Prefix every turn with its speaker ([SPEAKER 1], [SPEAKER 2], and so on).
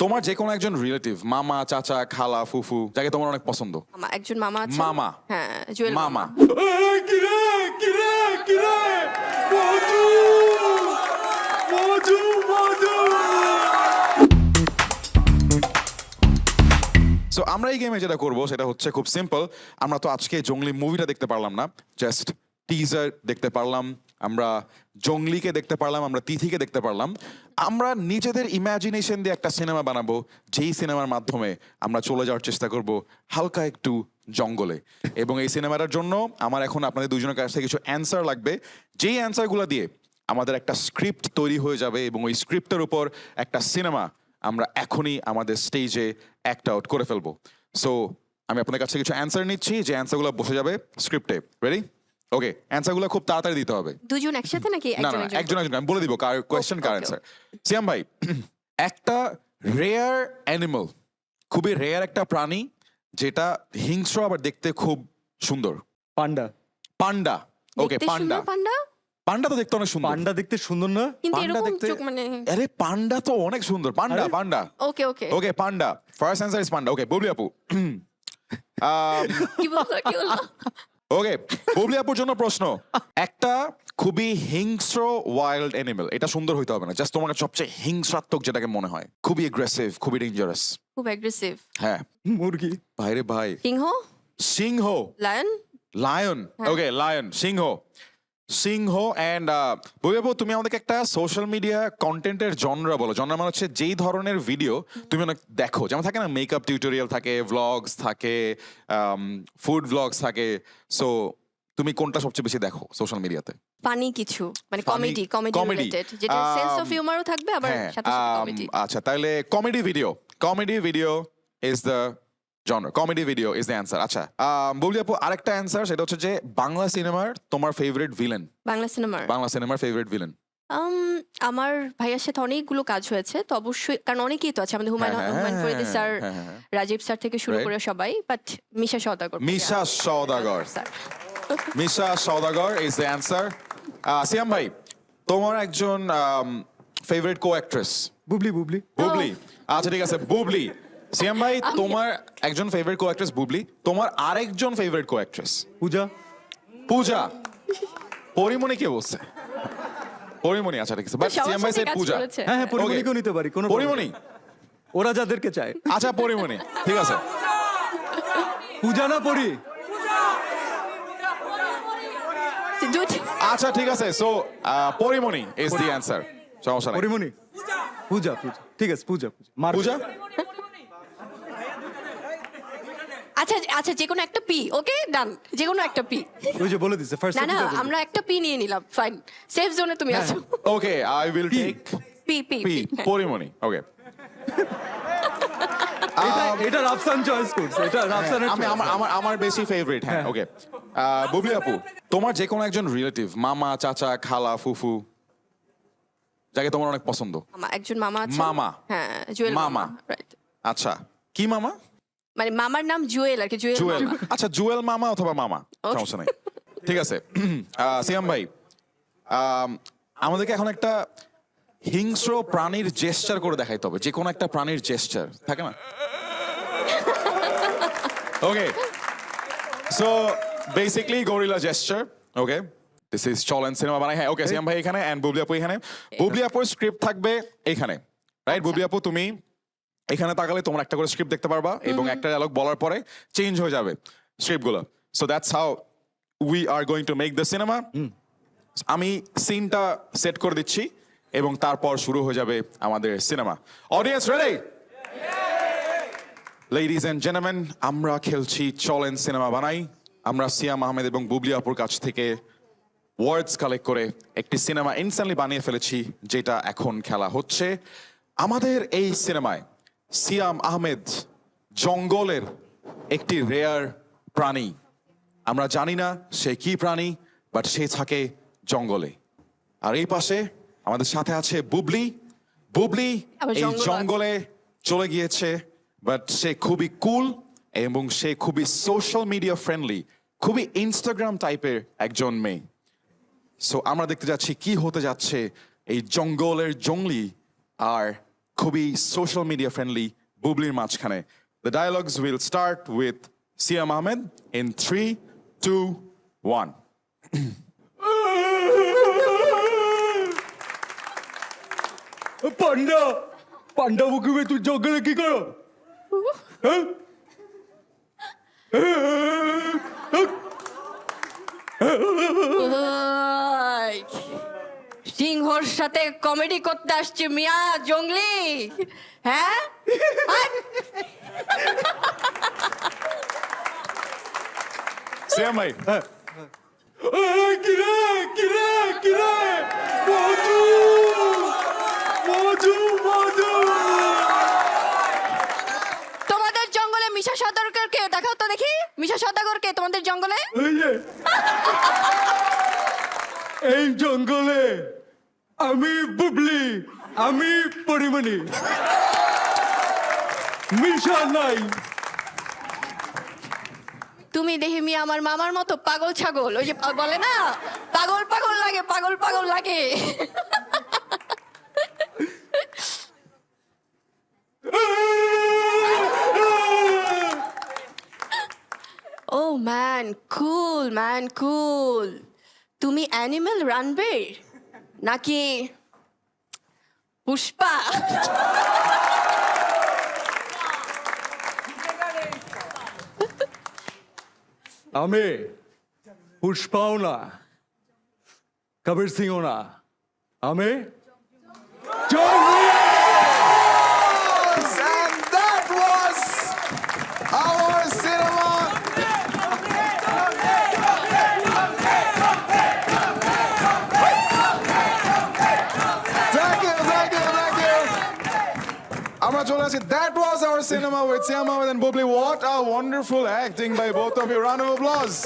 [SPEAKER 1] তোমার যে কোনো একজন রিলেটিভ মামা চাচা খালা ফুফু যাকে তোমার অনেক পছন্দ।
[SPEAKER 2] মামা একজন মামা আছে
[SPEAKER 1] মামা।
[SPEAKER 2] হ্যাঁ জুয়েল
[SPEAKER 1] মামা।
[SPEAKER 3] কিরে কিরে কিরে মজু মজু মজু
[SPEAKER 1] সো আমরা এই গেমে যেটা করব সেটা হচ্ছে খুব সিম্পল আমরা তো আজকে জঙ্গলি মুভিটা দেখতে পারলাম না। জাস্ট টিজার দেখতে পারলাম। আমরা জঙ্গলিকে দেখতে পারলাম, আমরা তিথিকে দেখতে পারলাম। আমরা নিজেদের ইমাজিনেশন দিয়ে একটা সিনেমা বানাবো, যেই সিনেমার মাধ্যমে আমরা চলে যাওয়ার চেষ্টা করব হালকা একটু জঙ্গলে। এবং এই সিনেমাটার জন্য আমার এখন আপনাদের দুজনের কাছ থেকে কিছু অ্যান্সার লাগবে। যেই অ্যান্সারগুলো দিয়ে আমাদের একটা স্ক্রিপ্ট তৈরি হয়ে যাবে এবং ওই স্ক্রিপ্টের উপর একটা সিনেমা আমরা এখনই আমাদের স্টেজে অ্যাক্ট আউট করে ফেলব। সো আমি আপনাদের কাছে কিছু অ্যান্সার নিচ্ছি, যে অ্যান্সারগুলো বসে যাবে স্ক্রিপ্টে রেডি ওকে অ্যান্সারগুলো খুব তাড়াতাড়ি দিতে হবে।
[SPEAKER 2] দুজন একসাথে নাকি
[SPEAKER 1] না
[SPEAKER 2] একজন
[SPEAKER 1] না
[SPEAKER 2] একজন
[SPEAKER 1] একজন? একজন আমি বলে দিব কার কোয়েশ্চেন কার
[SPEAKER 2] okay,
[SPEAKER 1] অ্যান্সার সিয়াম ভাই একটা রেয়ার অ্যানিমাল খুবই রেয়ার একটা প্রাণী যেটা হিংস্র আবার দেখতে খুব সুন্দর।
[SPEAKER 3] পান্ডা।
[SPEAKER 1] পান্ডা। ওকে
[SPEAKER 2] দেখতে
[SPEAKER 1] পান্ডা।
[SPEAKER 2] সুন্দর পান্ডা?
[SPEAKER 1] পান্ডা তো দেখতে অনেক সুন্দর।
[SPEAKER 3] পান্ডা দেখতে সুন্দর না?
[SPEAKER 2] কিন্তু
[SPEAKER 1] পান্ডা
[SPEAKER 2] এরকম
[SPEAKER 1] দেখতে
[SPEAKER 2] চোখ মানে
[SPEAKER 1] আরে পান্ডা তো অনেক সুন্দর। পান্ডা
[SPEAKER 3] আরে?
[SPEAKER 1] Panda.
[SPEAKER 2] Okay okay
[SPEAKER 1] okay panda. First answer is panda. Okay Bubly আপু। Um,
[SPEAKER 2] কি বলছো কি
[SPEAKER 1] ওকে বুবলি আপুর জন্য প্রশ্ন। একটা খুবই হিংস্র ওয়াইল্ড অ্যানিমেল এটা সুন্দর হইতে হবে না জাস্ট তোমার কাছে সবচেয়ে হিংসাত্মক যেটাকে মনে হয় খুবই এগ্রেসিভ খুবই ডেঞ্জারাস
[SPEAKER 2] খুব এগ্রেসিভ
[SPEAKER 1] হ্যাঁ।
[SPEAKER 3] মুরগি।
[SPEAKER 1] ভাইরে ভাই।
[SPEAKER 2] সিংহ?
[SPEAKER 1] সিংহ। Lion
[SPEAKER 2] lion.
[SPEAKER 1] ওকে লায়ন সিংহ। সিংহ অ্যান্ড বইবাবু তুমি আমাদেরকে একটা সোশ্যাল মিডিয়া কন্টেন্টের জনরা বলো। জনরা মানে হচ্ছে যেই ধরনের ভিডিও তুমি অনেক দেখো। যেমন থাকে না মেকআপ টিউটোরিয়াল থাকে ভ্লগস থাকে ফুড ভ্লগস থাকে। সো তুমি কোনটা সবচেয়ে বেশি দেখো সোশ্যাল মিডিয়াতে
[SPEAKER 2] ফানি কিছু মানে কমেডি কমেডি রিলেটেড যেটা সেন্স অফ
[SPEAKER 1] Um,
[SPEAKER 2] হিউমারও থাকবে আবার
[SPEAKER 1] হ্যাঁ
[SPEAKER 2] সাথে সাথে
[SPEAKER 1] um,
[SPEAKER 2] কমেডি
[SPEAKER 1] আচ্ছা তাহলে comedy video comedy video is the genre comedy video is the answer আচ্ছা বলি আপু আরেকটা অ্যান্সার সেটা হচ্ছে যে বাংলা সিনেমার তোমার ফেভারিট ভিলেন
[SPEAKER 2] বাংলা সিনেমার
[SPEAKER 1] বাংলা সিনেমার ফেভারিট ভিলেন
[SPEAKER 2] আমার ভাইয়ার সাথে অনেকগুলো কাজ হয়েছে তো অবশ্যই কারণ অনেকেই তো আছে আমাদের হুমায়ুন
[SPEAKER 1] হ্যাঁ,
[SPEAKER 2] হুমায়ুন
[SPEAKER 1] হ্যাঁ,
[SPEAKER 2] ফরিদি স্যার
[SPEAKER 1] হ্যাঁ।
[SPEAKER 2] রাজীব স্যার থেকে শুরু করে সবাই but Misha
[SPEAKER 1] Sawdagar. Misha
[SPEAKER 2] Sawdagar.
[SPEAKER 1] Misha Sawdagar is the answer Siam ভাই তোমার একজন favourite co actress
[SPEAKER 3] Bubly Bubly.
[SPEAKER 1] Bubly. আচ্ছা ঠিক আছে বুবলি। সিয়াম ভাই তোমার একজন ফেভারিট কো অ্যাক্ট্রেস বুবলি তোমার আরেকজন favourite co actress
[SPEAKER 3] Puja.
[SPEAKER 1] Puja. Porimoni কে বলছে? পরিমণি আচ্ছা ঠিক আছে। বাট সিয়াম ভাই সেট পূজা।
[SPEAKER 3] হ্যাঁ হ্যাঁ পরিমণিকেও নিতে পারি কোনো
[SPEAKER 1] পরিমণি।
[SPEAKER 3] ওরা যাদেরকে চায়।
[SPEAKER 1] আচ্ছা পরিমণি ঠিক আছে।
[SPEAKER 3] পূজা না পরি?
[SPEAKER 1] আচ্ছা ঠিক আছে। So Porimoni is the answer সমস্যা নাই।
[SPEAKER 3] পরিমণি? পূজা পূজা। ঠিক আছে পূজা পূজা।
[SPEAKER 1] পূজা?
[SPEAKER 2] আচ্ছা আচ্ছা যে কোনো একটা পি ওকে? ডান যে কোনো একটা পি।
[SPEAKER 3] ওই যে বলে দিছে ফার্স্ট
[SPEAKER 2] না না আমরা একটা পি নিয়ে নিলাম ফাইন সেফ জোনে তুমি
[SPEAKER 3] হ্যাঁ।
[SPEAKER 2] আছো।
[SPEAKER 1] Okay I
[SPEAKER 3] will.
[SPEAKER 1] Take
[SPEAKER 2] P P
[SPEAKER 1] P
[SPEAKER 2] P
[SPEAKER 1] Porimoni okay
[SPEAKER 3] এটা রাফসান চয়েস করছে এটা রাফসানের
[SPEAKER 1] আমি আমার আমার আমার বেশি ফেভারিট হ্যাঁ ওকে বুবলি আপু তোমার যে কোনো একজন রিলেটিভ মামা চাচা খালা ফুফু যাকে তোমার অনেক পছন্দ?
[SPEAKER 2] মামা একজন মামা আছে।
[SPEAKER 1] মামা।
[SPEAKER 2] হ্যাঁ জুয়েল।
[SPEAKER 1] মামা।
[SPEAKER 2] রাইট
[SPEAKER 1] আচ্ছা কি মামা?
[SPEAKER 2] মানে মামার নাম জুয়েল আর কি জুয়েল
[SPEAKER 1] জুয়েল।
[SPEAKER 2] মামা।
[SPEAKER 1] আচ্ছা জুয়েল মামা অথবা মামা
[SPEAKER 2] Okay.
[SPEAKER 1] সমস্যা নাই। ঠিক আছে। আহ, সিয়াম ভাই আম, আমাদেরকে এখন একটা হিংস্র প্রাণীর জেস্টার করে দেখাইতে হবে যে কোনো একটা প্রাণীর জেস্টার থাকে না? Okay so basically gorilla gesture okay this is চলেন সিনেমা বানাই হ্যাঁ ওকে সিয়াম ভাই এখানে অ্যান্ড বুবলি আপু এখানে। বুবলি আপুর স্ক্রিপ্ট থাকবে এখানে রাইট বুবলি আপু তুমি এখানে তাকালে তোমরা একটা করে স্ক্রিপ্ট দেখতে পারবা এবং একটা ডায়লগ বলার পরে চেঞ্জ হয়ে যাবে স্ক্রিপ্টগুলো so that's how we are going to make the cinema আমি সিনটা সেট করে দিচ্ছি এবং তারপর শুরু হয়ে যাবে আমাদের cinema audience ready ladies and gentleman আমরা খেলছি চলেন সিনেমা বানাই। আমরা সিয়াম আহমেদ এবং বুবলি আপুর কাছ থেকে ওয়ার্ডস কালেক্ট করে একটি সিনেমা ইনস্ট্যান্টলি বানিয়ে ফেলেছি যেটা এখন খেলা হচ্ছে। আমাদের এই সিনেমায় সিয়াম আহমেদ জঙ্গলের একটি রেয়ার প্রাণী। আমরা জানি না সে কি প্রাণী বাট সে থাকে জঙ্গলে। আর এই পাশে আমাদের সাথে আছে বুবলি। বুবলি এই জঙ্গলে চলে গিয়েছে বাট সে খুবই কুল এবং সে খুবই সোশ্যাল মিডিয়া ফ্রেন্ডলি খুবই ইনস্টাগ্রাম টাইপের একজন মেয়ে। সো আমরা দেখতে যাচ্ছি কি হতে যাচ্ছে এই জঙ্গলের জঙ্গলি আর খুবই সোশ্যাল মিডিয়া ফ্রেন্ডলি বুবলির মাঝখানে। The dialogues will start with Siam Ahmed in three two one
[SPEAKER 3] panda panda মুখে তুই জঙ্গলে কি করো? হ্যাঁ?
[SPEAKER 2] ওই, সিংহর সাথে কমেডি করতে আসছে মিয়া জঙ্গলি। হ্যাঁ?
[SPEAKER 1] ভাই।
[SPEAKER 3] এই, কিরে কিরে কিরে? মধু মধু মধু
[SPEAKER 2] তোমাদের জঙ্গলে মিশা সদাগরকে দেখাও তো দেখি। মিশা সদাগরকে তোমাদের জঙ্গলে?
[SPEAKER 3] এই জঙ্গলে আমি বুবলি, আমি পরিমণি। মিশা নাই।
[SPEAKER 2] তুমি দেখে মিয়া আমার মামার মতো পাগল ছাগল, ওই যে বলে না, পাগল পাগল লাগে, পাগল পাগল লাগে। ও ম্যান কুল ম্যান কুল তুমি অ্যানিমেল রানবে নাকি পুষ্পা?
[SPEAKER 3] আমি পুষ্পাও না কবির সিংও না। আমি
[SPEAKER 1] আমরা চলে আসি that was our cinema with Siam Ahmed and Bubly what a wonderful acting by both of you round of applause